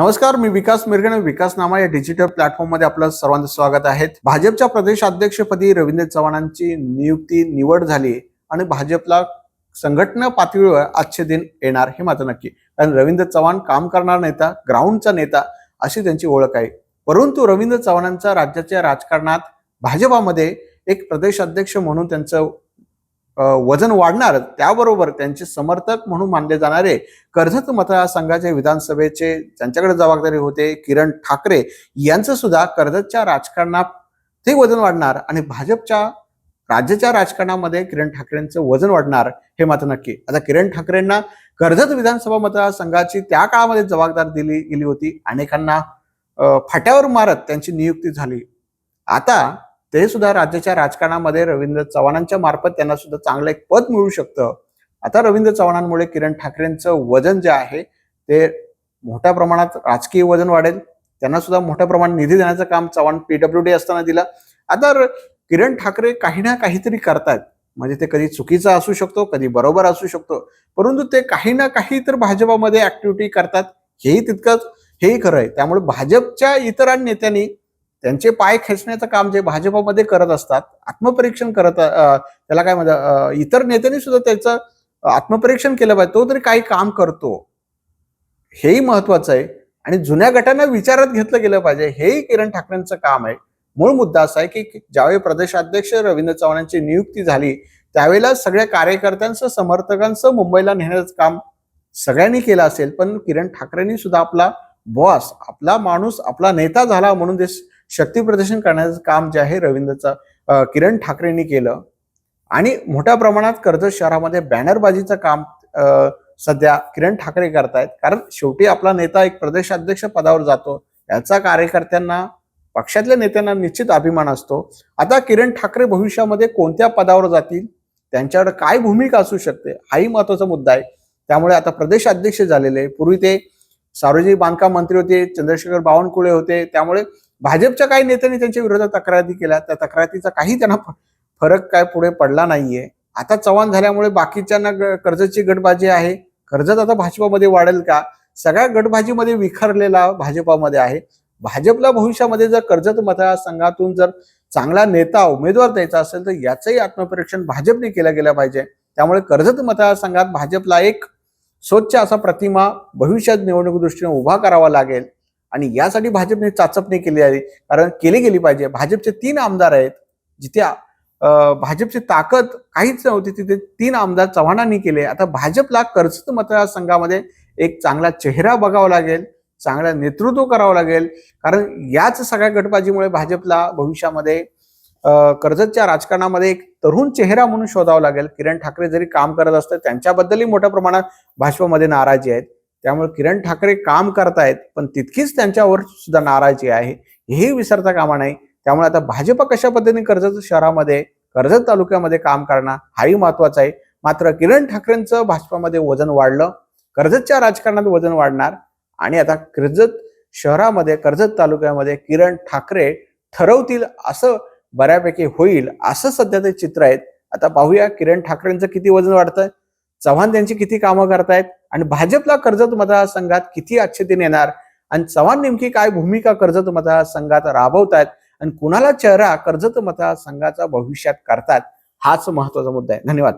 नमस्कार मी विकास मिरगणे विकास नामा या डिजिटल प्लॅटफॉर्ममध्ये आपलं सर्वांचं स्वागत आहे. भाजपच्या प्रदेशाध्यक्षपदी रवींद्र चव्हाणांची नियुक्ती निवड झाली आणि भाजपला संघटना पातळीवर आजचे दिन येणार हे मात्र नक्की. कारण रवींद्र चव्हाण काम करणारा नेता ग्राउंडचा नेता अशी त्यांची ओळख आहे. परंतु रवींद्र चव्हाणांचा राज्याच्या राजकारणात भाजपामध्ये एक प्रदेशाध्यक्ष म्हणून त्यांचं वजन वाढणार त्याबरोबर त्यांचे समर्थक म्हणून मानले जाणारे कर्जत मतदारसंघाचे विधानसभेचे ज्यांच्याकडे जबाबदारी होते किरण ठाकरे यांचं सुद्धा कर्जतच्या राजकारणात ते वजन वाढणार आणि भाजपच्या राज्याच्या राजकारणामध्ये किरण ठाकरेंचं वजन वाढणार हे मात्र नक्की. आता किरण ठाकरेंना कर्जत विधानसभा मतदारसंघाची त्या काळामध्ये जबाबदारी दिली गेली होती. अनेकांना फाट्यावर मारत त्यांची नियुक्ती झाली. आता ते सुद्धा राज्याच्या राजकारणामध्ये रवींद्र चव्हाणांच्या मार्फत त्यांना सुद्धा चांगलं एक पद मिळू शकतं. आता रवींद्र चव्हाणांमुळे किरण ठाकरेंचं वजन जे आहे ते मोठ्या प्रमाणात राजकीय वजन वाढेल. त्यांना सुद्धा मोठ्या प्रमाणात निधी देण्याचं काम चव्हाण पीडब्ल्यू डी असताना दिलं. आता किरण ठाकरे काही ना काहीतरी करतायत. म्हणजे ते कधी चुकीचं असू शकतो कधी बरोबर असू शकतो. परंतु ते काही ना काही तर भाजपामध्ये ऍक्टिव्हिटी करतात. हेही तितकंच हेही खरं आहे. त्यामुळे भाजपच्या इतर नेत्यांनी त्यांचे पाय खेचण्याचं काम जे भाजपामध्ये करत असतात आत्मपरीक्षण करत त्याला काय म्हणतात इतर नेत्यांनी सुद्धा त्याचं आत्मपरीक्षण केलं पाहिजे तो तरी काही काम करतो. हेही महत्वाचं आहे. आणि जुन्या गटांना विचारात घेतलं गेलं पाहिजे. हेही किरण ठाकरेंचं काम आहे. मूळ मुद्दा असा आहे की ज्यावेळी प्रदेशाध्यक्ष रवींद्र चव्हाणांची नियुक्ती झाली त्यावेळेला सगळ्या कार्यकर्त्यांचं समर्थकांचं मुंबईला नेण्याचं काम सगळ्यांनी केलं असेल पण किरण ठाकरेंनी सुद्धा आपला बॉस आपला माणूस आपला नेता झाला म्हणून देश शक्ती प्रदर्शन करण्याचं काम जे आहे रवींद्रचा किरण ठाकरेंनी केलं. आणि मोठ्या प्रमाणात कर्जत शहरामध्ये बॅनरबाजीचं काम सध्या किरण ठाकरे करतायत. कारण शेवटी आपला नेता एक प्रदेशाध्यक्ष पदावर जातो. याचा कार्यकर्त्यांना पक्षातल्या नेत्यांना निश्चित अभिमान असतो. आता किरण ठाकरे भविष्यामध्ये कोणत्या पदावर जातील? त्यांच्याकडे काय भूमिका असू शकते? हाही महत्त्वाचा मुद्दा आहे. त्यामुळे आता प्रदेश अध्यक्ष झालेले. पूर्वी ते सार्वजनिक बांधकाम मंत्री होते चंद्रशेखर बावनकुळे होते. त्यामुळे भाजपच्या काही नेत्यांनी त्यांच्या विरोधात तक्रारी केल्या. त्या तक्रारीचा काही त्यांना फरक काय पुढे पडला नाहीये. आता चव्हाण झाल्यामुळे बाकीच्यांना ग- गटबाजी आहे. कर्जत आता भाजपामध्ये वाढेल का? सगळ्या गटबाजीमध्ये विखरलेला भाजपामध्ये आहे. भाजपला भविष्यामध्ये जर कर्जत मतदारसंघातून जर चांगला नेता उमेदवार द्यायचा असेल तर याचंही आत्मपरीक्षण भाजपने केलं गेलं पाहिजे. त्यामुळे कर्जत मतदारसंघात भाजपला एक स्वच्छ असा प्रतिमा भविष्यात निवडणूक दृष्टीने उभा करावा लागेल. आणि यासाठी भाजपने चाचपणी केली आहे. कारण केली गेली पाहिजे. भाजपचे तीन आमदार आहेत. जिथे भाजपची ताकद काहीच नव्हती. तिथे तीन आमदार चव्हाणांनी केले. आता भाजपला कर्जत मतदारसंघामध्ये एक चांगला चेहरा बघावा लागेल. चांगला नेतृत्व करावं लागेल. कारण याच सगळ्या गटबाजीमुळे भाजपला भविष्यामध्ये कर्जतच्या राजकारणामध्ये एक तरुण चेहरा म्हणून शोधावा लागेल. किरण ठाकरे जरी काम करत असतात त्यांच्याबद्दलही मोठ्या प्रमाणात भाजपमध्ये नाराजी आहेत. त्यामुळे किरण ठाकरे काम करतायत पण तितकीच त्यांच्यावर सुद्धा नाराजी आहे. हेही विसरता कामा नाही त्यामुळे आता भाजप कशा पद्धतीने कर्जत शहरामध्ये कर्जत तालुक्यामध्ये काम करणं हाही महत्वाचं आहे. मात्र किरण ठाकरेंचं भाजपामध्ये वजन वाढलं कर्जतच्या राजकारणात वजन वाढणार आणि आता कर्जत शहरामध्ये कर्जत तालुक्यामध्ये किरण ठाकरे ठरवतील असं बऱ्यापैकी होईल असं सध्या ते चित्र आहेत. आता पाहूया किरण ठाकरेंचं किती वजन वाढतंय. चव्हाण त्यांची किती कामं करतायत? आणि भाजपला कर्जत मतदारसंघात किती अच्छेतीने येणार? आणि चव्हाण नेमकी काय भूमिका कर्जत मतदारसंघात राबवतायत? आणि कुणाला चेहरा कर्जत मतदारसंघाचा भविष्यात करतात? हाच महत्त्वाचा मुद्दा आहे. धन्यवाद.